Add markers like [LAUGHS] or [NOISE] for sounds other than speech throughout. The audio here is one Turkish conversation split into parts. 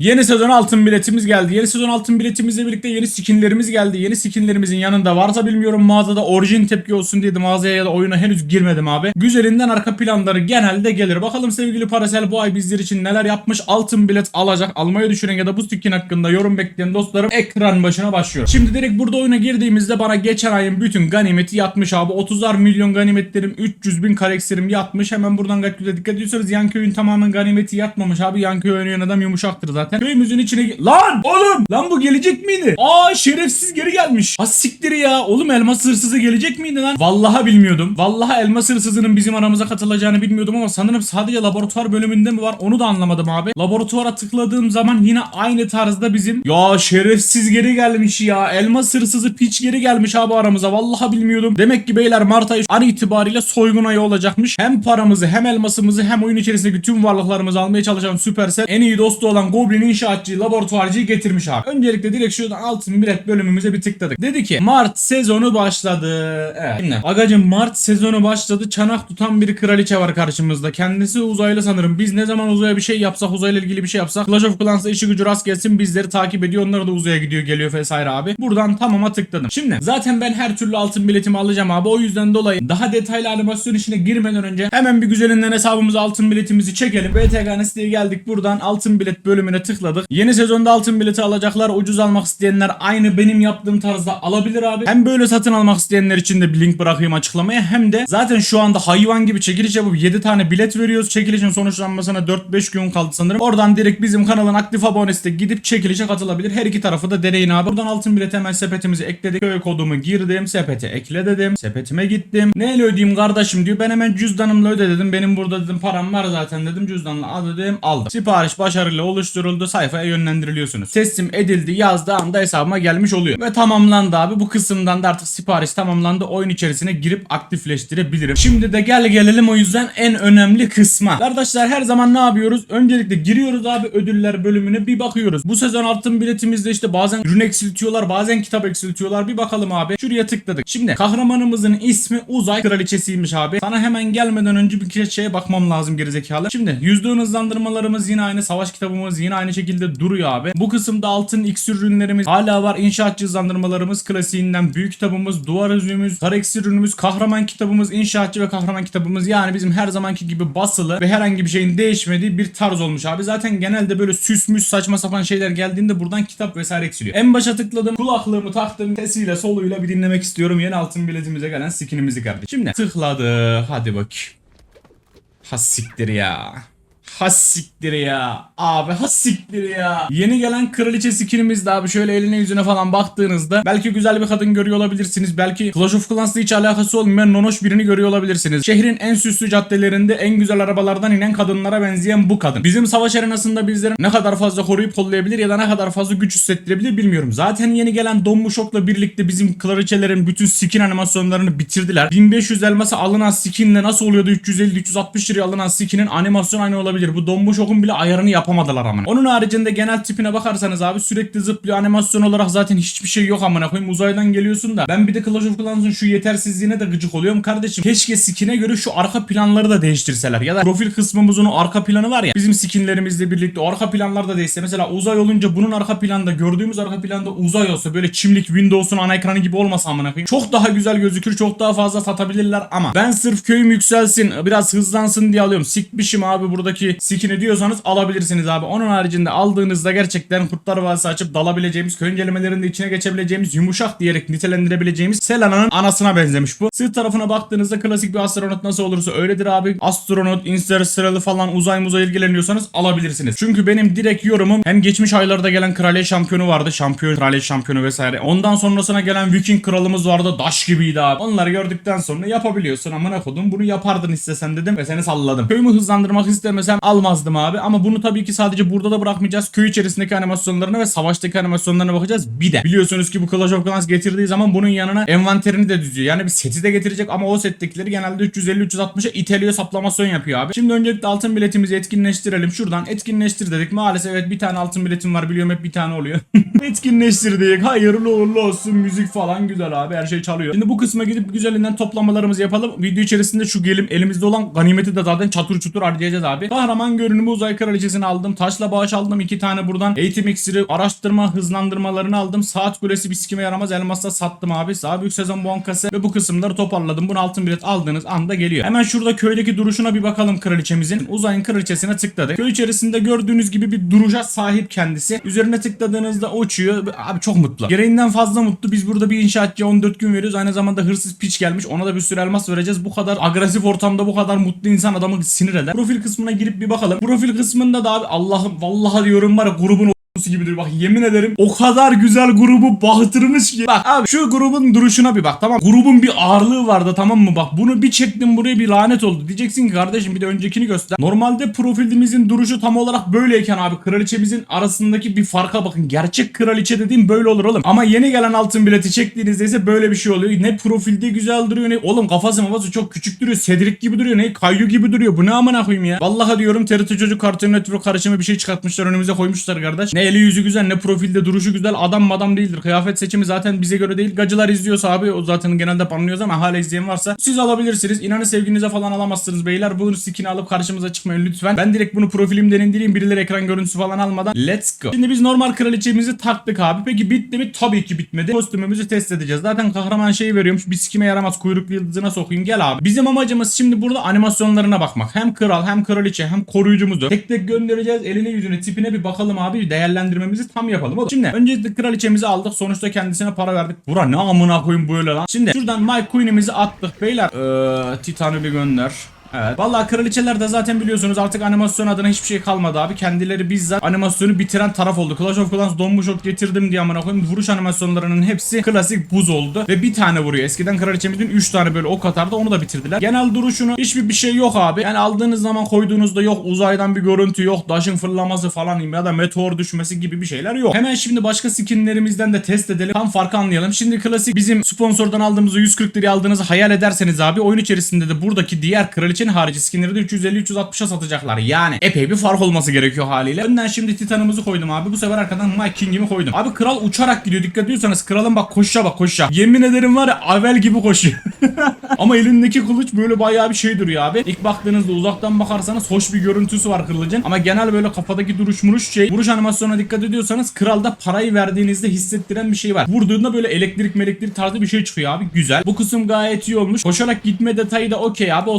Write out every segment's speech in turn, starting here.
Yeni sezon altın biletimiz geldi. Yeni sezon altın biletimizle birlikte yeni skinlerimiz geldi. Yeni skinlerimizin yanında varsa bilmiyorum mağazada orijin tepki olsun diye de mağazaya ya da oyuna henüz girmedim abi. Güzelinden arka planları genelde gelir. Bakalım sevgili Parasel bu ay bizler için neler yapmış. Altın bilet alacak, almayı düşünen ya da bu skin hakkında yorum bekleyen dostlarım ekran başına başlıyor. Şimdi direkt burada oyuna girdiğimizde bana geçen ayın bütün ganimeti yatmış abi. 30'ar milyon ganimetlerim, 300 bin kareksirim yatmış. Hemen buradan Gaktü'de dikkat ediyorsanız yan köyün tamamen ganimeti yatmamış abi. Yan köy oynayan adam yumuşaktır zaten. Köyümüzün içine... Lan! Oğlum! Lan bu gelecek miydi? Aa şerefsiz geri gelmiş. Ha siktir ya. Oğlum elmas hırsızı gelecek miydi lan? Vallahi bilmiyordum. Vallahi elmas hırsızının bizim aramıza katılacağını bilmiyordum ama sanırım sadece laboratuvar bölümünde mi var onu da anlamadım abi. Laboratuvara tıkladığım zaman yine aynı tarzda bizim ya şerefsiz geri gelmiş ya. Elmas hırsızı piç geri gelmiş abi aramıza. Vallahi bilmiyordum. Demek ki beyler Mart ayı an itibariyle soygun ayı olacakmış. Hem paramızı hem elmasımızı hem oyun içerisindeki tüm varlıklarımızı almaya çalışan Supercell en iyi dostu olan Goblin inşaatçıyı laboratuvarcıyı getirmiş abi. Öncelikle direkt şuradan altın bilet bölümümüze bir tıkladık. Dedi ki Mart sezonu başladı. Evet. Şimdi agacım Mart sezonu başladı. Çanak tutan bir kraliçe var karşımızda. Kendisi uzaylı sanırım. Biz ne zaman uzaya bir şey yapsak uzayla ilgili bir şey yapsak Clash of Clans'ta işi gücü rast gelsin bizleri takip ediyor. Onlar da uzaya gidiyor geliyor vesaire abi. Buradan tamama tıkladım. Şimdi zaten ben her türlü altın biletimi alacağım abi. O yüzden dolayı daha detaylı animasyon işine girmeden önce hemen bir güzelinden hesabımıza altın biletimizi çekelim. BTK siteye geldik. Buradan altın bilet bölümüne tıkladık. Yeni sezonda altın bileti alacaklar. Ucuz almak isteyenler aynı benim yaptığım tarzda alabilir abi. Hem böyle satın almak isteyenler için de bir link bırakayım açıklamaya. Hem de zaten şu anda hayvan gibi çekiliş yapıp 7 tane bilet veriyoruz. Çekilişin sonuçlanmasına 4-5 gün kaldı sanırım. Oradan direkt bizim kanalın aktif abonesi de gidip çekilişe katılabilir. Her iki tarafı da deneyin abi. Buradan altın bilet hemen sepetimizi ekledik. Köy kodumu girdim. Sepete ekle dedim. Sepetime gittim. Neyle ödeyeyim kardeşim diyor. Ben hemen cüzdanımla öde dedim. Benim burada dedim param var zaten dedim. Cüzdanla al dedim aldım. Sipariş başarıyla oluşturuldu. Sayfaya yönlendiriliyorsunuz. Teslim edildi yazdığı anda hesabıma gelmiş oluyor. Ve tamamlandı abi. Bu kısımdan da artık sipariş tamamlandı. Oyun içerisine girip aktifleştirebilirim. Şimdi de gel gelelim o yüzden en önemli kısma. Kardeşler her zaman ne yapıyoruz? Öncelikle giriyoruz abi ödüller bölümüne bir bakıyoruz. Bu sezon altın biletimizde işte bazen ürün eksiltiyorlar bazen kitap eksiltiyorlar. Bir bakalım abi. Şuraya tıkladık. Şimdi kahramanımızın ismi Uzay Kraliçesiymiş abi. Sana hemen gelmeden önce bir kere şeye bakmam lazım gerizekalı. Şimdi yüzde hızlandırmalarımız yine aynı. Savaş kitabımız yine aynı şekilde duruyor abi. Bu kısımda altın iksir ürünlerimiz hala var. İnşaatçı hızlandırmalarımız klasiğinden büyük kitabımız, duvar özümüz, iksir ürünümüz, kahraman kitabımız, inşaatçı ve kahraman kitabımız yani bizim her zamanki gibi basılı ve herhangi bir şeyin değişmediği bir tarz olmuş abi. Zaten genelde böyle süsmüş saçma sapan şeyler geldiğinde buradan kitap vesaire eksiliyor. En başa tıkladım. Kulaklığımı taktım. Sesiyle soluyla bir dinlemek istiyorum. Yeni altın biletimize gelen skinimizi kardeşim. Şimdi tıkladı. Hadi bak. Ha siktir ya. Ha siktir ya. Abi ha siktir ya. Yeni gelen kraliçe skinimiz de abi şöyle eline yüzüne falan baktığınızda belki güzel bir kadın görüyor olabilirsiniz. Belki Clash of Clans'la hiç alakası olmayan nonoş birini görüyor olabilirsiniz. Şehrin en süslü caddelerinde en güzel arabalardan inen kadınlara benzeyen bu kadın. Bizim savaş arenasında bizleri ne kadar fazla koruyup kollayabilir ya da ne kadar fazla güç hissettirebilir bilmiyorum. Zaten yeni gelen Don Şok'la birlikte bizim kraliçelerin bütün skin animasyonlarını bitirdiler. 1500 elması alınan skinle nasıl oluyordu 350-360 liraya alınan skinin animasyon aynı olabilir. Bu Don Şok'un bile ayarını yapamadılar amına. Onun haricinde genel tipine bakarsanız abi sürekli zıplıyor animasyon olarak zaten hiçbir şey yok amına koyayım. Uzaydan geliyorsun da. Ben bir de Clash of Clans'ın şu yetersizliğine de gıcık oluyorum kardeşim. Keşke skin'e göre şu arka planları da değiştirseler. Ya da profil kısmımızın o arka planı var ya. Bizim skinlerimizle birlikte arka planlar da değişse. Mesela uzay olunca bunun arka planda gördüğümüz arka planda uzay olsa böyle çimlik Windows'un ana ekranı gibi olmasa amına koyayım. Çok daha güzel gözükür. Çok daha fazla satabilirler ama ben sırf köyüm yükselsin biraz hızlansın diye alıyorum. Sikmişim abi buradaki skin'i diyorsanız alabilirsiniz abi. Onun haricinde aldığınızda gerçekten kurtlar vadisi açıp dalabileceğimiz köyün kelimelerinde içine geçebileceğimiz yumuşak diyerek nitelendirebileceğimiz Selena'nın anasına benzemiş bu. Sırt tarafına baktığınızda klasik bir astronot nasıl olursa öyledir abi. Astronot, interstellar'lı falan uzay muzay ilgileniyorsanız alabilirsiniz. Çünkü benim direkt yorumum hem geçmiş aylarda gelen kraliyet şampiyonu vardı. Şampiyon, kraliyet şampiyonu vesaire. Ondan sonrasına gelen Viking kralımız vardı. Daş gibiydi abi. Onları gördükten sonra yapabiliyorsun. Amına kodum bunu yapardın istesen dedim ve seni salladım. Köyümü hızlandırmak istemesem almazdım abi. Ama bunu tabii ki sadece burada da bırakmayacağız. Köy içerisindeki animasyonlarına ve savaştaki animasyonlarına bakacağız. Bir de biliyorsunuz ki bu Clash of Clans getirdiği zaman bunun yanına envanterini de düzüyor. Yani bir seti de getirecek ama o settekileri genelde 350-360'a iteliyor saplamasyon yapıyor abi. Şimdi öncelikle altın biletimizi etkinleştirelim. Şuradan etkinleştir dedik. Maalesef evet bir tane altın biletim var. Biliyorum hep bir tane oluyor. [LAUGHS] Etkinleştirdik. Hayırlı uğurlu olsun. Müzik falan güzel abi. Her şey çalıyor. Şimdi bu kısma gidip güzelinden toplamalarımızı yapalım. Video içerisinde şu gelim elimizde olan ganimeti de zaten çatır çutur harcayacağız abi. Kahraman görünümü uzay kraliçesini aldım. Taşla bağış aldım. iki tane buradan eğitim iksiri, araştırma hızlandırmalarını aldım. Saat kulesi bir sikime yaramaz. Elmasla sattım abi. Sağ büyük sezon bankası ve bu kısımları toparladım. Bunu altın bilet aldığınız anda geliyor. Hemen şurada köydeki duruşuna bir bakalım kraliçemizin. Uzayın kraliçesine tıkladık. Köy içerisinde gördüğünüz gibi bir duruşa sahip kendisi. Üzerine tıkladığınızda uçuyor. Abi çok mutlu. Gereğinden fazla mutlu. Biz burada bir inşaatçıya 14 gün veriyoruz. Aynı zamanda hırsız piç gelmiş. Ona da bir sürü elmas vereceğiz. Bu kadar agresif ortamda bu kadar mutlu insan adamı sinir eder. Profil kısmına girip bir bakalım. Profil kısmında da abi Allah'ım vallahi diyorum var grubun Kutusu gibi duruyor. Bak yemin ederim o kadar güzel grubu bahtırmış ki. Bak abi şu grubun duruşuna bir bak tamam. Grubun bir ağırlığı vardı tamam mı? Bak bunu bir çektim buraya bir lanet oldu. Diyeceksin ki kardeşim bir de öncekini göster. Normalde profilimizin duruşu tam olarak böyleyken abi kraliçemizin arasındaki bir farka bakın. Gerçek kraliçe dediğim böyle olur oğlum. Ama yeni gelen altın bileti çektiğinizde ise böyle bir şey oluyor. Ne profilde güzel duruyor ne oğlum kafası mafası çok küçük duruyor. Cedric gibi duruyor. Ne Kayu gibi duruyor. Bu ne amına koyayım ya. Vallahi diyorum TRT çocuk Cartoon Network karışımı bir şey çıkartmışlar önümüze koymuşlar kardeş. Ne eli yüzü güzel ne profilde duruşu güzel adam madam değildir. Kıyafet seçimi zaten bize göre değil. Gacılar izliyorsa abi o zaten genelde banlıyoruz ama hala izleyen varsa siz alabilirsiniz. İnanın sevginize falan alamazsınız beyler. Bunu skin'i alıp karşımıza çıkmayın lütfen. Ben direkt bunu profilimden indireyim. Birileri ekran görüntüsü falan almadan. Let's go. Şimdi biz normal kraliçemizi taktık abi. Peki bitti mi? Tabii ki bitmedi. Kostümümüzü test edeceğiz. Zaten kahraman şeyi veriyormuş. Bir sikime yaramaz kuyruklu yıldızına sokayım. Gel abi. Bizim amacımız şimdi burada animasyonlarına bakmak. Hem kral hem kraliçe hem koruyucumuzu tek tek göndereceğiz. Eline yüzüne tipine bir bakalım abi. Bir değerlendirmemizi tam yapalım. Oğlum. Şimdi önce kraliçemizi aldık. Sonuçta kendisine para verdik. Bura ne amına koyayım böyle lan. Şimdi şuradan My Queen'imizi attık beyler. Ee, Titan'ı bir gönder. Evet. Vallahi kraliçeler de zaten biliyorsunuz artık animasyon adına hiçbir şey kalmadı abi. Kendileri bizzat animasyonu bitiren taraf oldu. Clash of Clans donmuş ot getirdim diye amına koyayım. Vuruş animasyonlarının hepsi klasik buz oldu. Ve bir tane vuruyor. Eskiden kraliçemizin 3 tane böyle ok atardı onu da bitirdiler. Genel duruşunu hiçbir bir şey yok abi. Yani aldığınız zaman koyduğunuzda yok uzaydan bir görüntü yok. Daşın fırlaması falan ya da meteor düşmesi gibi bir şeyler yok. Hemen şimdi başka skinlerimizden de test edelim. Tam farkı anlayalım. Şimdi klasik bizim sponsordan aldığımızı 140 liraya aldığınızı hayal ederseniz abi oyun içerisinde de buradaki diğer kraliçenin harici skinleri de 350-360'a satacaklar. Yani epey bir fark olması gerekiyor haliyle. Önden şimdi Titan'ımızı koydum abi. Bu sefer arkadan Mike King'imi koydum. Abi kral uçarak gidiyor. Dikkat ediyorsanız kralın bak koşuşa bak koşuşa. Yemin ederim var ya Avel gibi koşuyor. [LAUGHS] Ama elindeki kılıç böyle bayağı bir şey duruyor abi. İlk baktığınızda uzaktan bakarsanız hoş bir görüntüsü var kılıcın. Ama genel böyle kafadaki duruş muruş şey. Vuruş animasyonuna dikkat ediyorsanız kralda parayı verdiğinizde hissettiren bir şey var. Vurduğunda böyle elektrik meleklik tarzı bir şey çıkıyor abi. Güzel. Bu kısım gayet iyi olmuş. Koşarak gitme detayı da okey abi. O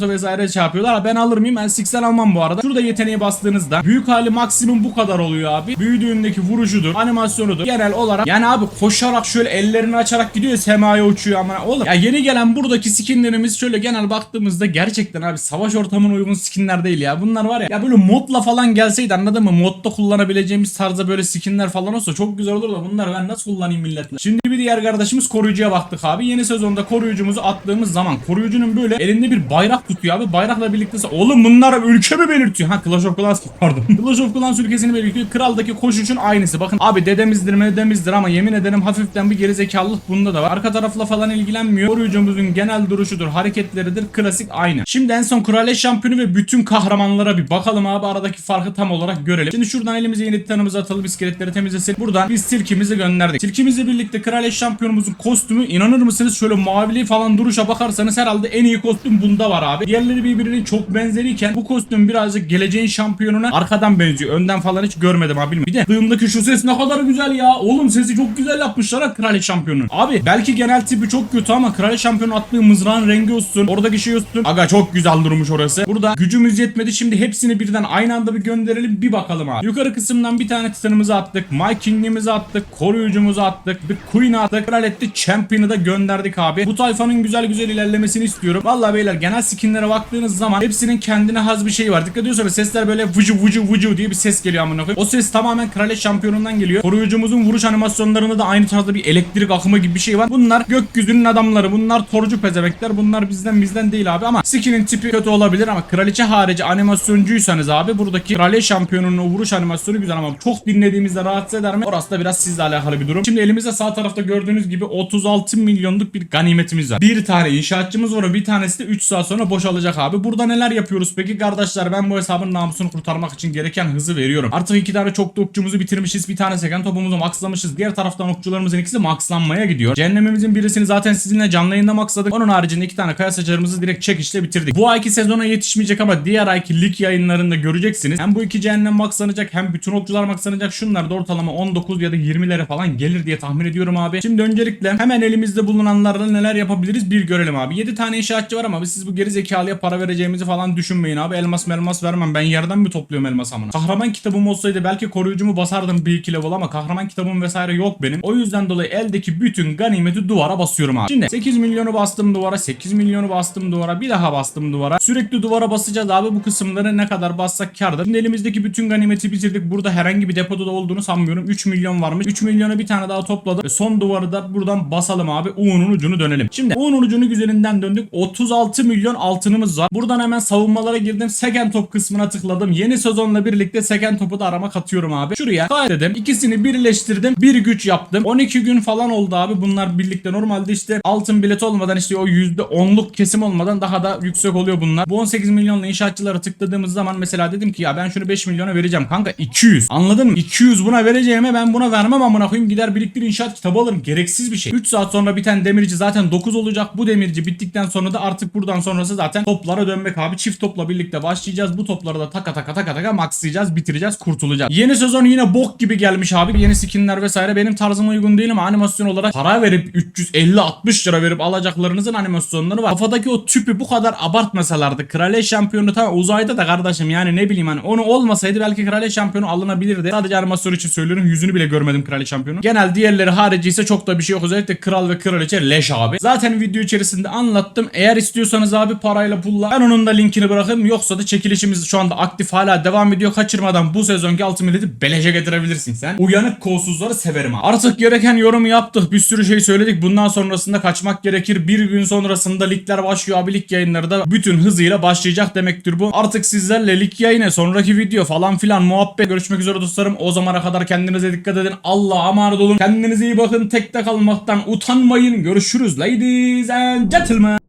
astronota vesaire şey yapıyorlar. Ha, Ben alır mıyım? Ben siksen almam bu arada. Şurada yeteneğe bastığınızda büyük hali maksimum bu kadar oluyor abi. Büyüdüğündeki vuruşudur, animasyonudur. Genel olarak yani abi koşarak şöyle ellerini açarak gidiyor semaya uçuyor ama oğlum. Ya yeni gelen buradaki skinlerimiz şöyle genel baktığımızda gerçekten abi savaş ortamına uygun skinler değil ya. Bunlar var ya. Ya böyle modla falan gelseydi anladın mı? Modda kullanabileceğimiz tarzda böyle skinler falan olsa çok güzel olur da bunlar ben nasıl kullanayım milletle? Şimdi bir diğer kardeşimiz koruyucuya baktık abi. Yeni sezonda koruyucumuzu attığımız zaman koruyucunun böyle elinde bir bayrak tutuyor abi. Bayrakla birlikte oğlum bunlar ülke mi belirtiyor? Ha Clash of Clans pardon. [LAUGHS] Clash of Clans ülkesini belirtiyor. Kraldaki koşuşun aynısı. Bakın abi dedemizdir medemizdir ama yemin ederim hafiften bir gerizekalılık bunda da var. Arka tarafla falan ilgilenmiyor. Koruyucumuzun genel duruşudur, hareketleridir. Klasik aynı. Şimdi en son kraliçe şampiyonu ve bütün kahramanlara bir bakalım abi aradaki farkı tam olarak görelim. Şimdi şuradan elimize yeni titanımızı atalım iskeletleri temizlesin. Buradan biz tilkimizi gönderdik. Tilkimizle birlikte kraliçe şampiyonumuzun kostümü inanır mısınız şöyle mavili falan duruşa bakarsanız herhalde en iyi kostüm bunda var abi. Diğerleri birbirinin çok benzeriyken bu kostüm birazcık geleceğin şampiyonuna arkadan benziyor. Önden falan hiç görmedim abi. Bir de dığımdaki şu ses ne kadar güzel ya. Oğlum sesi çok güzel yapmışlar ha kraliçe şampiyonun. Abi belki genel tipi çok kötü ama kraliçe şampiyonu attığı mızrağın rengi olsun. Oradaki şey olsun. Aga çok güzel durmuş orası. Burada gücümüz yetmedi. Şimdi hepsini birden aynı anda bir gönderelim bir bakalım abi. Yukarı kısımdan bir tane titanımızı attık. My King'imizi attık. Koruyucumuzu attık. The Queen'i attık. Kraliyette Champion'ı da gönderdik abi. Bu tayfanın güzel güzel ilerlemesini istiyorum. Vallahi beyler genel skinlere baktığınız zaman hepsinin kendine has bir şey var. Dikkat ediyorsanız sesler böyle vıcı vıcı vıcı diye bir ses geliyor amına koyayım. O ses tamamen kraliçe şampiyonundan geliyor. Koruyucumuzun vuruş animasyonlarında da aynı tarzda bir elektrik akımı gibi bir şey var. Bunlar gökyüzünün adamları. Bunlar torcu pezemekler. Bunlar bizden bizden değil abi ama skinin tipi kötü olabilir ama kraliçe harici animasyoncuysanız abi buradaki kraliçe şampiyonunun vuruş animasyonu güzel ama çok dinlediğimizde rahatsız eder mi? Orası da biraz sizle alakalı bir durum. Şimdi elimizde sağ tarafta gördüğünüz gibi 36 milyonluk bir ganimetimiz var. Bir tane inşaatçımız var. Bir tanesi de 3 saat sonra boşa boşalacak abi. Burada neler yapıyoruz peki kardeşler? Ben bu hesabın namusunu kurtarmak için gereken hızı veriyorum. Artık iki tane çok okçumuzu bitirmişiz. Bir tane seken topumuzu maxlamışız. Diğer taraftan okçularımızın ikisi maxlanmaya gidiyor. Cehennemimizin birisini zaten sizinle canlı yayında maxladık. Onun haricinde iki tane kaya saçarımızı direkt çekişle bitirdik. Bu ayki sezona yetişmeyecek ama diğer ayki lig yayınlarında göreceksiniz. Hem bu iki cehennem maxlanacak hem bütün okçular maxlanacak. Şunlar da ortalama 19 ya da 20'lere falan gelir diye tahmin ediyorum abi. Şimdi öncelikle hemen elimizde bulunanlarla neler yapabiliriz bir görelim abi. 7 tane inşaatçı var ama siz bu geri zekalıya para vereceğimizi falan düşünmeyin abi. Elmas melmas vermem. Ben yerden mi topluyorum elmas amına? Kahraman kitabım olsaydı belki koruyucumu basardım bir iki level ama kahraman kitabım vesaire yok benim. O yüzden dolayı eldeki bütün ganimeti duvara basıyorum abi. Şimdi 8 milyonu bastım duvara, 8 milyonu bastım duvara, bir daha bastım duvara. Sürekli duvara basacağız abi bu kısımları ne kadar bassak kardır. Şimdi elimizdeki bütün ganimeti bitirdik. Burada herhangi bir depoda da olduğunu sanmıyorum. 3 milyon varmış. 3 milyonu bir tane daha topladım. Ve son duvarı da buradan basalım abi. U'nun ucunu dönelim. Şimdi U'nun ucunu güzelinden döndük. 36 milyon altınımız var. Buradan hemen savunmalara girdim. Second top kısmına tıkladım. Yeni sezonla birlikte second topu da arama katıyorum abi. Şuraya kaydettim. İkisini birleştirdim. Bir güç yaptım. 12 gün falan oldu abi. Bunlar birlikte normalde işte altın bilet olmadan işte o %10'luk kesim olmadan daha da yüksek oluyor bunlar. Bu 18 milyonla inşaatçılara tıkladığımız zaman mesela dedim ki ya ben şunu 5 milyona vereceğim kanka 200. Anladın mı? 200 buna vereceğime ben buna vermem amına koyayım gider biriktir inşaat kitabı alırım. Gereksiz bir şey. 3 saat sonra biten demirci zaten 9 olacak. Bu demirci bittikten sonra da artık buradan sonrası zaten toplara dönmek abi. Çift topla birlikte başlayacağız. Bu topları da taka taka taka taka maxlayacağız, bitireceğiz, kurtulacağız. Yeni sezon yine bok gibi gelmiş abi. Yeni skinler vesaire benim tarzıma uygun değil ama animasyon olarak para verip 350-60 lira verip alacaklarınızın animasyonları var. Kafadaki o tüpü bu kadar abartmasalardı. Kraliye şampiyonu tamam uzayda da kardeşim yani ne bileyim hani onu olmasaydı belki kraliye şampiyonu alınabilirdi. Sadece animasyon için söylüyorum. Yüzünü bile görmedim kraliye şampiyonu. Genel diğerleri harici ise çok da bir şey yok. Özellikle kral ve kraliçe leş abi. Zaten video içerisinde anlattım. Eğer istiyorsanız abi parayla pulla ben onun da linkini bırakırım. Yoksa da çekilişimiz şu anda aktif hala devam ediyor. Kaçırmadan bu sezonki altın milleti beleşe getirebilirsin sen. Uyanık kolsuzları severim abi. Artık gereken yorumu yaptık. Bir sürü şey söyledik. Bundan sonrasında kaçmak gerekir. Bir gün sonrasında ligler başlıyor abi. Lig yayınları da bütün hızıyla başlayacak demektir bu. Artık sizlerle lig yayını, sonraki video falan filan muhabbet. Görüşmek üzere dostlarım. O zamana kadar kendinize dikkat edin. Allah'a emanet olun. Kendinize iyi bakın. Tekte kalmaktan utanmayın. Görüşürüz ladies and gentlemen.